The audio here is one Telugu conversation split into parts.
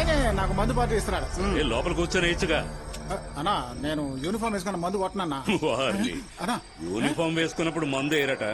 ఆయనే నాకు మందు పార్టీ ఇస్తున్నాడు ఏ లోపల కూర్చొని వేయచ్చుగా అన్నా నేను యూనిఫామ్ వేసుకున్న మందు కొట్టనన్నా. వారిని. అన్నా యూనిఫామ్ వేసుకున్నప్పుడు మందు వేయరట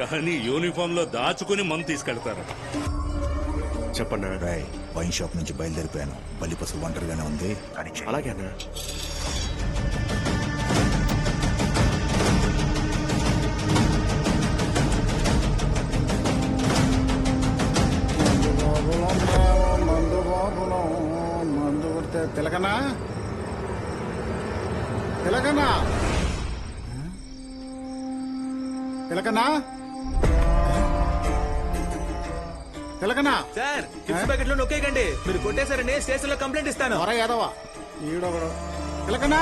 కానీ యూనిఫామ్లో దాచుకుని మందు తీసుకెళ్తారు. చెప్పన్నా రాయ్ వైన్ షాప్ నుంచి బయలుదేరిపోయాను. బల్లి పసుపు ఒంటరిగానే ఉంది. కానీ తిలకనా? తిలకనా? సార్ టిప్స్ ప్యాకెట్లో నొక్కేయకండి. మీరు కొట్టేశారని స్టేషన్లో కంప్లైంట్ ఇస్తాను. త్వర ఏదవా ఈడొకడు తిలకనా?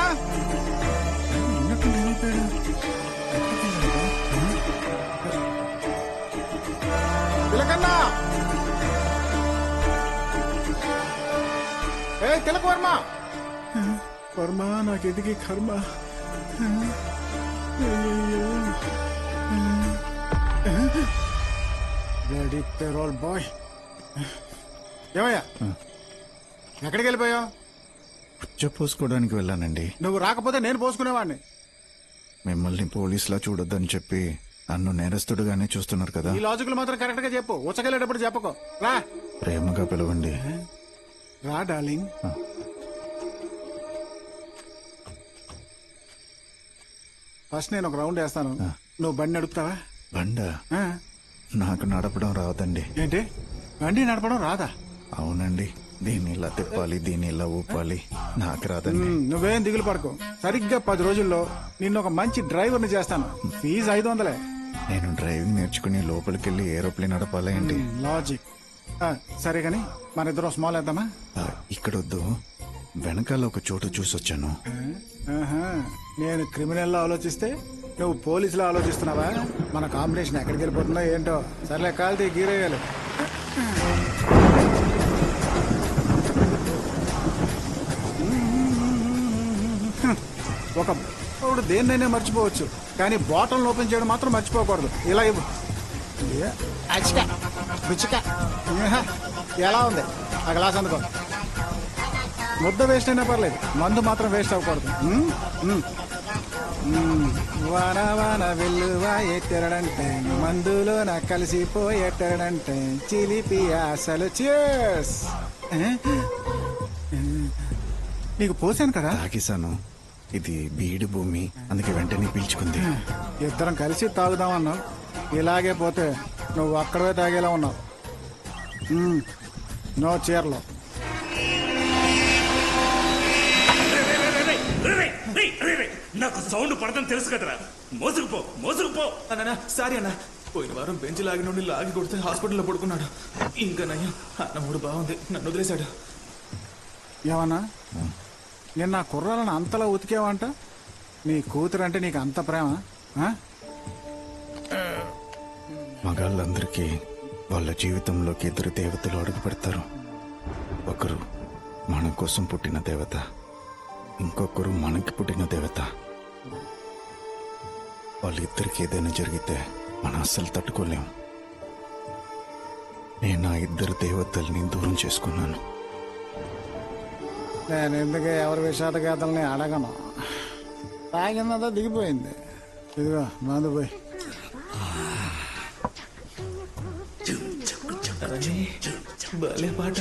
తిలకన్నా? ఏ తిలక వర్మ! వర్మ నాకు ఎదిగి కర్మ రెడీ పెరోల్ బాయ్ ఏమయ్యా? ఎక్కడికి వెళ్ళిపోయావు? పుచ్చ పోసుకోవడానికి వెళ్ళానండి. నువ్వు రాకపోతే నేను పోసుకునేవాడిని. మిమ్మల్ని పోలీసులా చూడొద్దని చెప్పి నన్ను నేరస్తుడుగానే చూస్తున్నారు కదా. ఈ లాజిక్లు మాత్రం కరెక్ట్గా చెప్పు. ఉచ్చకెళ్ళేటప్పుడు చెప్పకు. రా. ప్రేమగా పిలవండి. రా డార్లింగ్. ఫస్ట్ నేను ఒక రౌండ్ వేస్తాను. నువ్వు బండి నడుపుతావా? బండ? ఆ? నాకు నడపడం రాదండి. ఏంటి? బండి నడపడం రాదా? అవునండి. దీన్ని ఇలా తిప్పాలి దీన్ని ఇలా ఊపాలి. నాకు రాదండి. ఉమ్, నువ్వేం దిగులు పడకు. సరిగ్గా పది రోజుల్లో నిన్ను ఒక మంచి డ్రైవర్ని చేస్తాను. ఫీజు ఐదు వందలే. నేను డ్రైవింగ్ నేర్చుకుని లోపలికి వెళ్ళి ఏరోప్లేన్ నడపాలి ఏంటి? లాజిక్. ఆ, సరే కానీ మన ఇద్దరం స్మాల్ వేద్దామా? ఆ, ఇక్కడొద్దు వెనకాల ఒక చోటు చూసొచ్చాను. ఆహా, నేను క్రిమినల్లో ఆలోచిస్తే నువ్వు పోలీసులు ఆలోచిస్తున్నావా? మన కాంబినేషన్ ఎక్కడికి వెళ్ళిపోతుందో ఏంటో? సర్లే కాల్తీ గీరేయాలి ఒక ఇప్పుడు దేన్నైనా మర్చిపోవచ్చు. కానీ బాటల్ ఓపెన్ చేయడం మాత్రం మర్చిపోకూడదు. ఇలా ఇవ్వు. ఏ, రుచిక. ఎలా ఉంది? ఆ గ్లాస్ అందుకో. ముద్ద వేస్ట్ అయినా పర్లేదు. మందు మాత్రం వేస్ట్ అవ్వకూడదు. వాన వాన వెల్లువా ఎట్టెరడంటే మందులో నా కలిసిపోయేట్టెరడంటే చిలిపి అసలు చేస్ నీకు పోసాను కదా? తాగేశాను. ఇది బీడు భూమి అందుకే వెంటనే పీల్చుకుంది. ఇద్దరం కలిసి తాగుదామన్నావు ఇలాగే పోతే నువ్వు అక్కడే తాగేలా ఉన్నావు. నో చీరలో. నాకు సౌండ్ పడదని తెలుసు కదరా. మోసుకుపో మోసుకుపో. అన్న సారీ అన్న. పోయిన వారం బెంచ్ లాగి నుండి లాగి కొడితే హాస్పిటల్లో పడుకున్నాడు. ఇంకా నయ్యం అన్న మూడు బాగుంది. నన్ను వదిలేశాడు. ఏమన్నా? నిన్న ఆ కుర్రాలను అంతలా ఉతికేవంట? నీ కూతురు అంటే నీకు అంత ప్రేమ ఆ? మగాళ్ళందరికీ వాళ్ళ జీవితంలోకి ఇద్దరు దేవతలు అడుగు పెడతారు. ఒకరు మన కోసం పుట్టిన దేవత. ఇంకొకరు మనకి పుట్టిన దేవత. వాళ్ళిద్దరికి ఏదైనా జరిగితే మనం అస్సలు తట్టుకోలేం. నేను ఆ ఇద్దరు దేవతల్ని దూరం చేసుకున్నాను. నేను ఎందుకు ఎవరి విషాదగాథల్ని అడగను? తాగిందంతా దిగిపోయింది. ఇదిగో మందు పోయి. భలే పాట.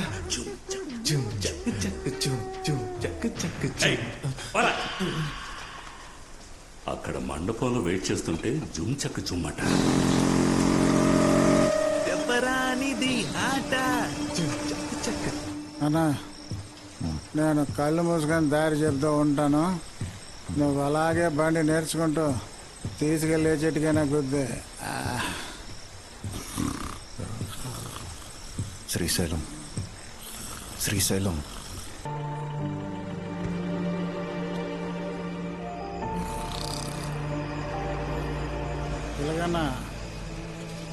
అక్కడ మండపంలో వెయిట్ చేస్తుంటే జుమ్ చక్క జుమ్మట అన్నా నేను కళ్ళు మూసుకొని దారి చెప్తూ ఉంటాను. నువ్వు అలాగే బండి నేర్చుకుంటూ తీసుకెళ్ళి చెట్టుకైనా గుద్దే. శ్రీశైలం. శ్రీశైలం. ఇలాగన్నా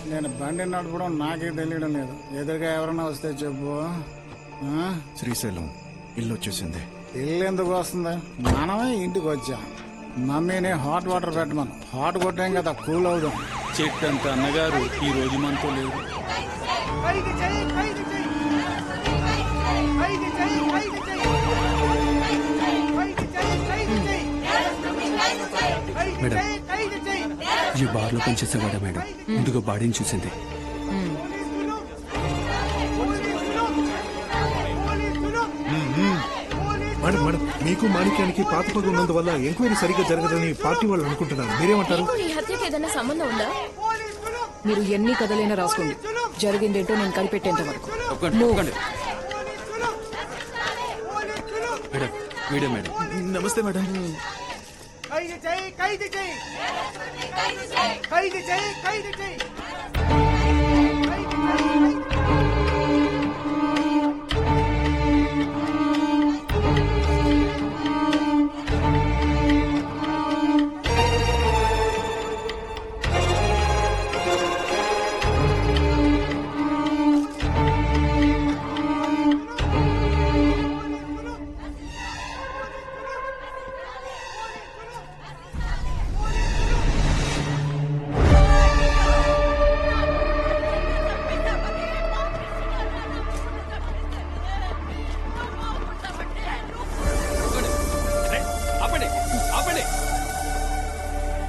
నేను బండి నడపడం నాకే తెలియడం లేదు. ఎదురుగా ఎవరన్నా వస్తే చెప్పు. ఆ? శ్రీశైలం ఇల్లు వచ్చేసింది. ఇల్లు ఎందుకు వస్తుంది? మనమే ఇంటికి వచ్చాం. మమ్మీని హాట్ వాటర్ పెట్టమను. హాట్ కొట్టాం కదా కూల్ అవుదాం. చెట్టంత అన్నగారు ఈ రోజు మనతో లేరు. ఖైదు ఈ బార్లో పనిచేసేవాడా మేడం? ముందుగా బాడీని చూసింది. మేడం మేడం మీకు మాణిక్యానికి పాత పగ ఉన్నందువల్ల ఎంక్వైరీ సరిగ్గా జరగదని పార్టీ వాళ్ళు అనుకుంటున్నారు. మీరేమంటారు? ఈ హత్యకి ఏదైనా సంబంధం ఉందా? మీరు ఎన్ని కథలైనా రాసుకోండి. జరిగిందేంటో నేను కనిపెట్టేంత వరకు. మేడం వీడే మేడం. నమస్తే మేడం. ఖైదు చేయి ఖైదు చేయి ఖైదు చేయి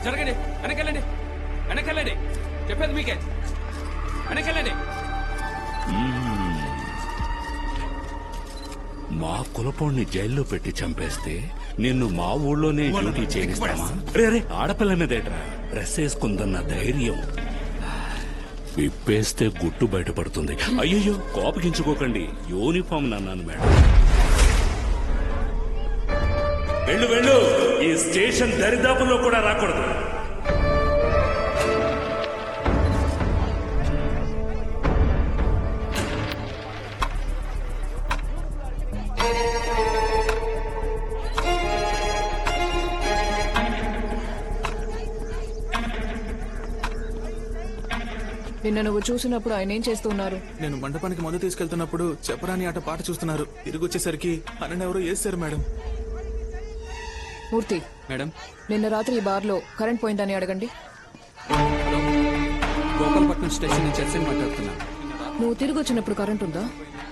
జరగండి. వెనకెళ్ళండి. వెనకెళ్ళండి. చెప్పేది మీకే. వెనకెళ్ళండి. మా కులపోణ్ణి జైల్లో పెట్టి చంపేస్తే నిన్ను మా ఊళ్ళోనే డ్యూటీ చేయిస్తామా? రే రే ఆడపిల్ల మీదేట్రా డ్రెస్ వేసుకుందన్న ధైర్యం. విప్పేస్తే గుట్టు బయటపడుతుంది. అయ్యయ్యో కోపగించుకోకండి. యూనిఫామ్ అన్నాను మేడం. వెళ్ళు వెళ్ళు. ఈ స్టేషన్ దరిదాపుల్లో కూడా రాకూడదు. నిన్న నువ్వు చూసినప్పుడు ఆయన ఏం చేస్తున్నారు నేను మండపానికి మందు తీసుకెళ్తున్నప్పుడు చెప్పరాని ఆట పాట చూస్తున్నారు. తిరిగి వచ్చేసరికి అన్నని ఎవరో వేస్తారు మేడం. మూర్తి. మేడం. నిన్న రాత్రి ఈ బార్లో కరెంట్ పోయిందని అడగండి. గోపాలపట్నం స్టేషన్ నుంచి ఎస్ఎన్ మాట్లాడుతున్నాను నువ్వు తిరిగి వచ్చినప్పుడు కరెంట్ ఉందా?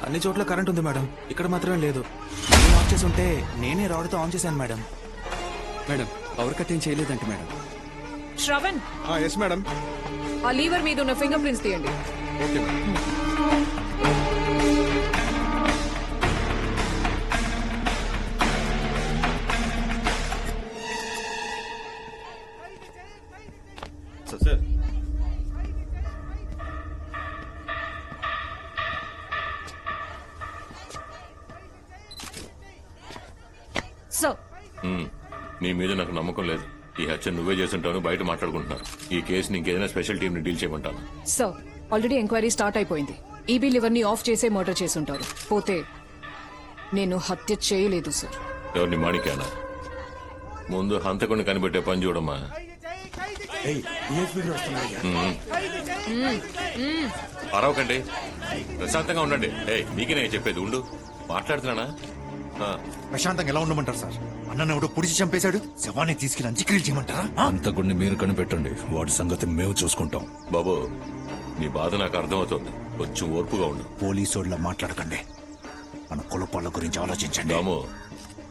అన్ని చోట్ల కరెంట్ ఉంది మేడం. ఇక్కడ మాత్రమే లేదు. నేను ఆఫ్ చేసి ఉంటే నేనే రాడ్తో ఆన్ చేశాను మేడం. మేడం పవర్ కట్ ఏం చేయలేదంట మేడం. శ్రవణ్. Yes madam. ఆ లీవర్ మీద ఉన్న ఫింగర్ ప్రింట్స్ తీయండి. Okay madam. నీ మీద నాకు నమ్మకం లేదు. ఈ హత్య నువ్వే చేస్తుంటావు బయట మాట్లాడుకుంటున్నారు ఈ కేసుని ఇంకేదైనా స్పెషల్ టీం ని డీల్ చేయమంటాను సో ఆల్రెడీ ఎంక్వైరీ స్టార్ట్ అయిపోయింది. ఈబీ లివర్ని ఆఫ్ చేసే మర్డర్ చేసుంటారు పోతే నేను హత్య చేయలేదు సార్. ఎవరిని మాణిక్యానా? ముందు హంతకుని కనిపెట్టే పని చూడమ్మా. మ్మ్. అరవకండి. ప్రశాంతంగా ఉండండి. ఏ నీకే నేను చెప్పేది ఉండు. మాట్లాడుతున్నానా? ఆ, ప్రశాంతంగా ఎలా ఉండమంటారు సార్? అన్నను ఎవడో పుడిచి చంపేశాడు? శవాన్ని తీసుకెళ్ళి అంత్యక్రియలు చేయమంటారా? అంతకుడిని మీరు కనిపెట్టండి. వాడి సంగతి మేము చూసుకుంటాం. బాబు నీ బాధ నాకు అర్థమవుతుంది. కొంచెం ఓర్పుగా ఉండు. పోలీసోళ్ళ మాట్లాడకండి. మన కులపాళ్ళ గురించి ఆలోచించండి. రాము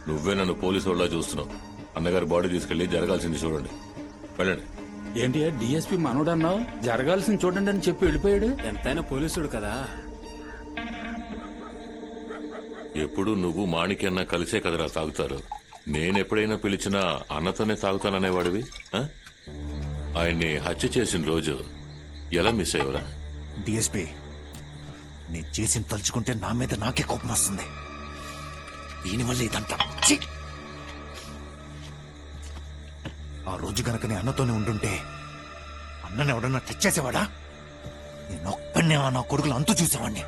నువ్వే నన్ను పోలీసు వాళ్ళ చూస్తున్నావు. అన్నగారి బాడీ తీసుకెళ్ళి జరగాల్సింది చూడండి. వెళ్ళండి. ఏంటి డిఎస్పీ మనోడన్నావు జరగాల్సింది చూడండి అని చెప్పి వెళ్ళిపోయాడు? ఎంతైనా పోలీసుడు కదా. ఎప్పుడు నువ్వు మాణిక్యన్న కలిసే కదరా తాగుతారు. నేనెప్పుడైనా పిలిచినా అన్నతోనే తాగుతాననేవాడివి? ఆయన్ని హత్య చేసిన రోజు ఎలా మిస్ అయ్యవరా? డిఎస్పీ నేను చేసిన తలుచుకుంటే నా మీద నాకే కోపం వస్తుంది. దీనివల్ల ఇదంతా! ఆ రోజు గనక నేను అన్నతోనే ఉండుంటే అన్నని ఎవడన్నా టచ్ చేసేవాడా? నేను ఒక్కడనే నా కొడుకులు అంతు చూసేవాడిని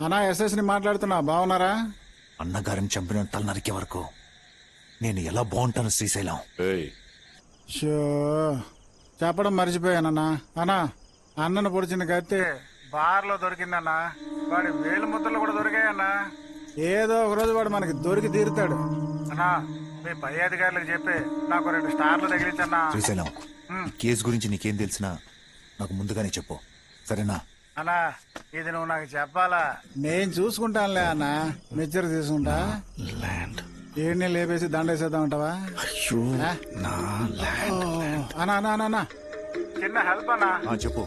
ఉమ్. ఉమ్. అన్నా ఎస్ఎస్ని మాట్లాడుతున్నా బాగున్నారా? అన్నగారిని చంపిన తల నరికే వరకు నేను ఎలా బాగుంటాను శ్రీశైలం? ఏయ్. షో చెప్పడం మర్చిపోయానన్నా. అన్నా అన్నను పొడిచిన కత్తి బార్లో దొరికిందన్నా. వాడి వేలు ముద్దలు కూడా దొరికాయన్నా. ఏదో ఒక రోజు వాడు మనకి దొరికి తీరుతాడు. అన్నా మీ పై అధికారులకు చెప్పి నాకు రెండు స్టార్లు తగిలించన్నా. శ్రీశైలం ఈ కేసు గురించి నీకేం తెలిసినా నాకు ముందుగానే చెప్పు. సరేనా? అన్నా ఇది నువ్వు నాకు చెప్పాలా? నేను చూసుకుంటానులే అన్న. మెచ్చర్ తీసుకుంటా. ల్యాండ్. ఏడిని లేపేసి దండేసేద్దాం అంటావా? అయ్యో నా ల్యాండ్. అన్నా అన్నా అన్నా, అన్నా. చిన్న హెల్ప్ అన్నా. చెప్పు.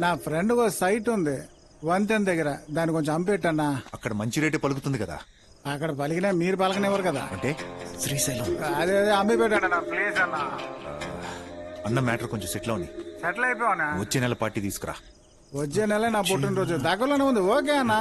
నా ఫ్రెండ్ ఒక సైట్ ఉంది. వంతెన దగ్గర. దాన్ని కొంచెం అంపెట్టన్నా అక్కడ మంచి రేటే పలుకుతుంది కదా. అక్కడ పలికినా మీరు పలకనివ్వరు కదా. అంటే శ్రీశైలం. అదే అదే అమ్మి పెట్టండి నా ప్లీజ్ అన్నా. అన్న మ్యాటర్ కొంచెం సెటిల్ అవని సెటిల్ అయిపోయానా వచ్చే నెల పార్టీ తీసుకురా. వచ్చే నెల నా పుట్టినరోజు. దగ్గరలోనే ఉంది. ఓకే అన్నా